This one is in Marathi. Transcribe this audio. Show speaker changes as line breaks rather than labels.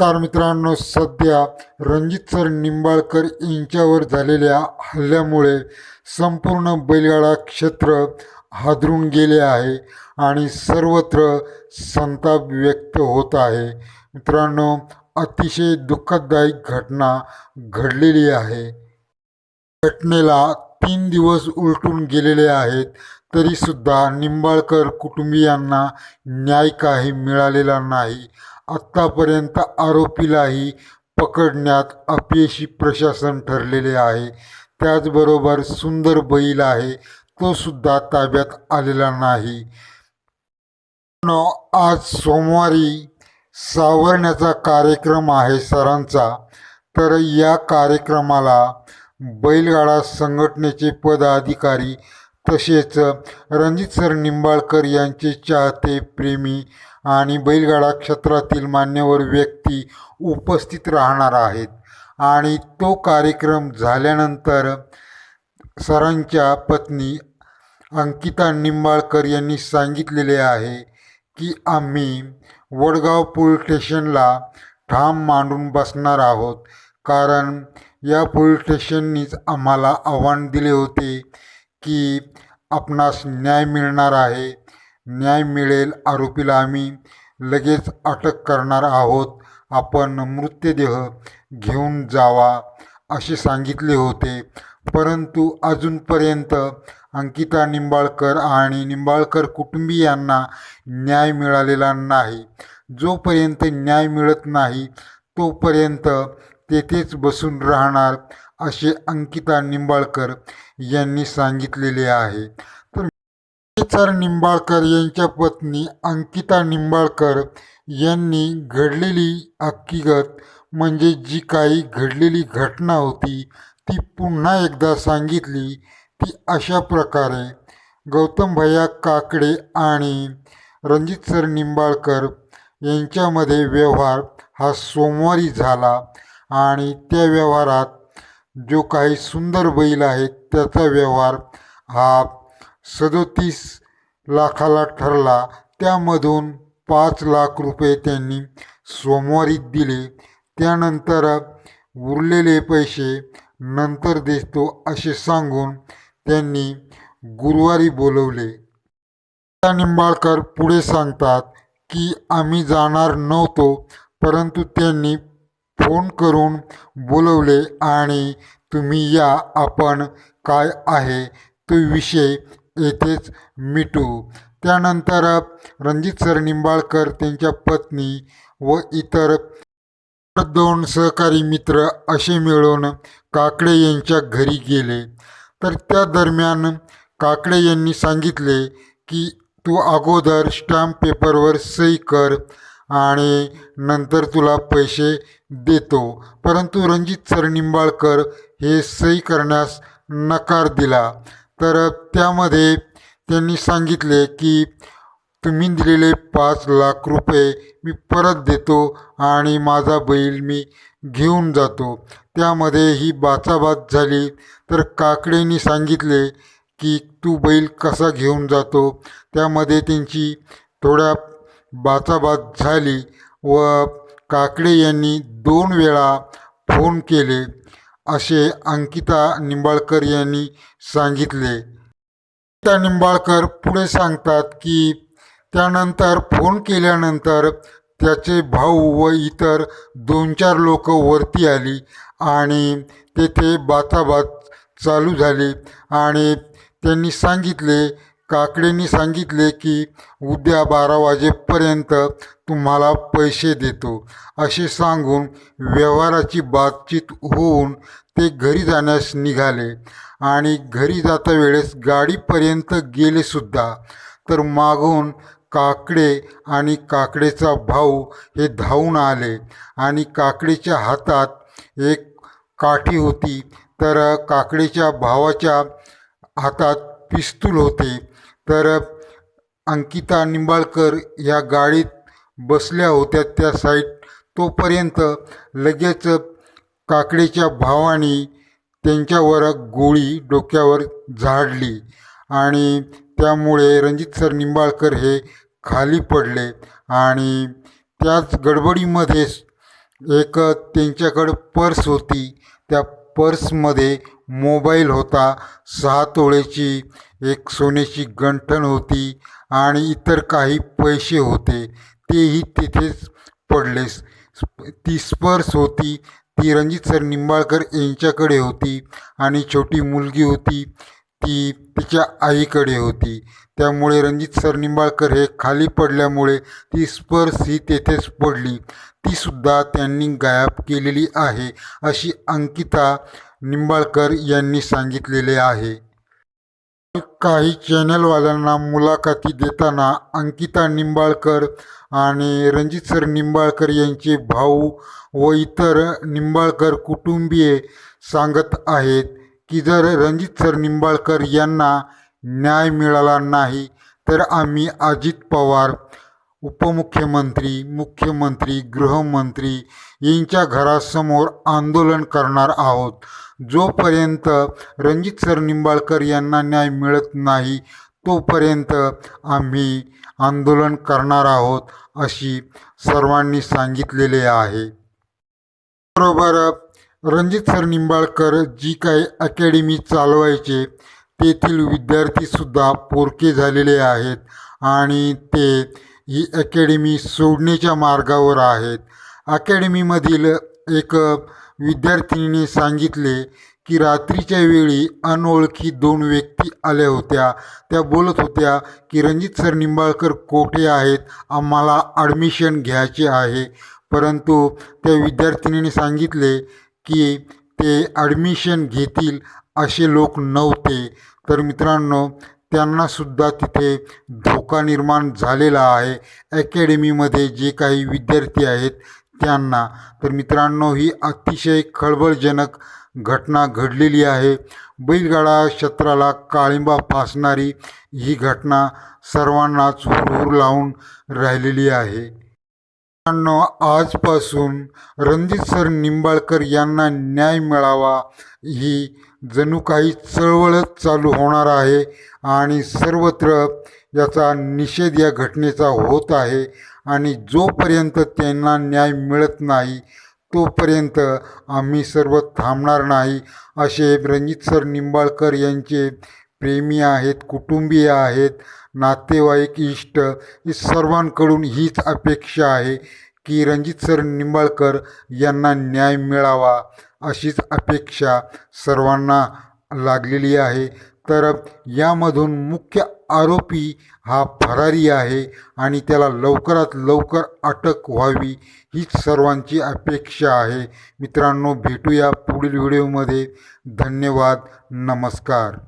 नमस्कार मित्रांनो सध्या रणजित सर निंबाळकर यांच्यावर झालेल्या हल्ल्यामुळे संपूर्ण बैलगाडा क्षेत्र हादरून गेले आहे आणि सर्वत्र संताप व्यक्त होत आहे. मित्रांनो अतिशय दुःखदायक घटना घडलेली आहे. घटनेला तीन दिवस उलटून गेलेले आहेत तरीसुद्धा निंबाळकर कुटुंबियांना न्याय काही मिळालेला नाही. आत्तापर्यंत आरोपीलाही पकडण्यात अपयशी प्रशासन ठरलेले आहे. त्याचबरोबर सुंदर बैल आहे तो सुद्धा ताब्यात आलेला नाही. आज सोमवारी सावरण्याचा कार्यक्रम आहे सरांचा. तर या कार्यक्रमाला बैलगाडा संघटनेचे पदाधिकारी तसेच रणजित सर निंबाळकर यांचे चाहते प्रेमी आणि बैलगाडा क्षेत्रातील मान्यवर व्यक्ती उपस्थित राहणार आहेत. आणि तो कार्यक्रम झाल्यानंतर सरांच्या पत्नी अंकिता निंबाळकर यांनी सांगितलेले आहे की आम्ही वडगाव पोलीस स्टेशनला ठाम मांडून बसणार आहोत. कारण या पोलीस स्टेशननीच आम्हाला आव्हान दिले होते की आपणास न्याय मिळणार आहे. न्याय मिळेल आरोपीला आम्ही लगेच अटक करणार आहोत. आपण मृतदेह घेऊन जावा असे सांगितले होते. परंतु अजूनपर्यंत अंकिता निंबाळकर आणि निंबाळकर कुटुंबियांना न्याय मिळालेला नाही. जोपर्यंत न्याय मिळत नाही तोपर्यंत तेथेच बसून राहणार असे अंकिता निंबाळकर यांनी सांगितलेले आहे. सर निंबाळकर यांच्या पत्नी अंकिता निंबाळकर यांनी घडलेली हकीकत म्हणजे जी काही घडलेली घटना होती ती पुन्हा एकदा सांगितली. ती अशा प्रकारे गौतम भैया काकडे आणि रणजित सर निंबाळकर यांच्यामध्ये व्यवहार हा सोमवारी झाला आणि त्या व्यवहारात जो काही सुंदर बैल आहे त्याचा व्यवहार हा सदोतीस लाखाला ठरला. त्यामधून पाच लाख रुपये त्यांनी सोमवारी दिले. त्यानंतर उरलेले पैसे नंतर देतो असे सांगून त्यांनी गुरुवारी बोलवले. त्या निंबाळकर पुढे सांगतात की आम्ही जाणार नव्हतो परंतु त्यांनी फोन करून बोलवले आणि तुम्ही या आपण काय आहे तो विषय येथेच मिटू. त्यानंतर रणजित सर निंबाळकर त्यांच्या पत्नी व इतर दोन सहकारी मित्र असे मिळून काकडे यांच्या घरी गेले. तर त्या दरम्यान काकडे यांनी सांगितले की तू अगोदर स्टॅम्प पेपरवर सही कर आणि नंतर तुला पैसे देतो. परंतु रणजित सर निंबाळकर हे सही करण्यास नकार दिला. तर त्यामध्ये त्यांनी सांगितले की तुम्ही दिलेले पाच लाख रुपये मी परत देतो आणि माझा बैल मी घेऊन जातो. त्यामध्ये ही बाचाबाच झाली. तर काकडेंनी सांगितले की तू बैल कसा घेऊन जातो? त्यामध्ये त्यांची थोड्या बाचाबाच झाली व काकडे यांनी दोन वेळा फोन केले. असे अंकिता निंबाळकर यांनी सांगितले. अंकिता निंबाळकर पुढे सांगतात की त्यानंतर फोन केल्यानंतर त्याचे भाऊ व इतर दोन चार लोक वरती आली आणि तेथे बाथाबात चालू झाली आणि त्यांनी सांगितले काकडेंनी सांगितले की उद्या बारा वाजेपर्यंत तुम्हाला पैसे देतो. असे सांगून व्यवहाराची बातचीत होऊन ते घरी जाण्यास निघाले. आणि घरी जाता वेळेस गाडीपर्यंत गेलेसुद्धा तर मागून काकडे आणि काकडेचा भाऊ हे धावून आले. आणि काकडेच्या हातात एक काठी होती. तर काकडेच्या भावाच्या हातात पिस्तूल होते. तर अंकिता निंबाळकर या गाडीत बसल्या होत्या त्या साईड तोपर्यंत लगेच काकडीच्या भावाने त्यांच्यावर गोळी डोक्यावर झाडली आणि त्यामुळे रणजित सर निंबाळकर हे खाली पडले आणि त्याच गडबडीमध्येच एक त्यांच्याकडं पर्स होती. त्या पर्समध्ये मोबाईल होता. सहा तोळ्याची एक सोन्याची गंठण होती आणि इतर काही पैसे होते. तेही तिथेच पडले. ती स्पर्श होती. ती रणजित सर निंबाळकर यांच्याकडे होती आणि छोटी मुलगी होती. ती तिच्या आईकडे होती. त्यामुळे रणजित सर निंबाळकर हे खाली पडल्यामुळे ती स्पर्श ही तेथेच पडली. तीसुद्धा त्यांनी गायब केलेली आहे अशी अंकिता निंबाळकर यांनी सांगितलेले आहे. काही चॅनलवाल्यांना मुलाखती देताना अंकिता निंबाळकर आणि रणजित सर निंबाळकर यांचे भाऊ व इतर निंबाळकर कुटुंबीय सांगत आहेत की जर रणजित सर निंबाळकर यांना न्याय मिळाला नाही तर आम्ही अजित पवार उपमुख्यमंत्री मुख्यमंत्री गृहमंत्री यांच्या घरासमोर आंदोलन करणार आहोत. जोपर्यंत रणजित सर निंबाळकर यांना न्याय मिळत नाही तोपर्यंत आम्ही आंदोलन करणार आहोत अशी सर्वांनी सांगितलेले आहे. बरोबर रणजित सर निंबाळकर जी काही अकॅडमी चालवायचे तेथील विद्यार्थीसुद्धा पोरके झालेले आहेत आणि ते ही अकॅडमी सोडण्याच्या मार्गावर आहेत. अकॅडमीमधील एक विद्यार्थिनीने सांगितले की रात्रीच्या वेळी अनोळखी दोन व्यक्ती आल्या होत्या. त्या बोलत होत्या की रणजित सर निंबाळकर कोठे आहेत? आम्हाला ॲडमिशन घ्यायचे आहे. परंतु त्या विद्यार्थिनीने सांगितले की ते ॲडमिशन घेतील असे लोक नव्हते. तर मित्रांनो त्यांनासुद्धा तिथे धोका निर्माण झालेला आहे. अकॅडमीमध्ये जे काही विद्यार्थी आहेत त्यांना तर मित्रांनो ही अतिशय खळबळजनक घटना घडलेली आहे. बैलगाडा क्षेत्राला काळिंबा फासणारी ही घटना सर्वांनाच हुरहुर लावून राहिलेली आहे. मित्रांनो आजपासून रणजित सर निंबाळकर यांना न्याय मिळावा ही जणू काही चळवळच चालू होणार आहे आणि सर्वत्र याचा निषेध या घटनेचा होत आहे आणि जोपर्यंत त्यांना न्याय मिळत नाही तोपर्यंत आम्ही सर्व थांबणार नाही असे रणजित सर निंबाळकर यांचे प्रेमी आहेत कुटुंबीय आहेत नातेवाईक इष्ट ही सर्वांकडून हीच अपेक्षा आहे की रणजित सर निंबाळकर यांना न्याय मिळावा. अशीच अपेक्षा सर्वांना लागलेली आहे. तर यामधून मुख्य आरोपी हा फरारी आहे आणि त्याला लवकरात लवकर अटक व्हावी हीच सर्वांची अपेक्षा आहे. मित्रांनो भेटूया पुढील व्हिडिओमध्ये. धन्यवाद. नमस्कार.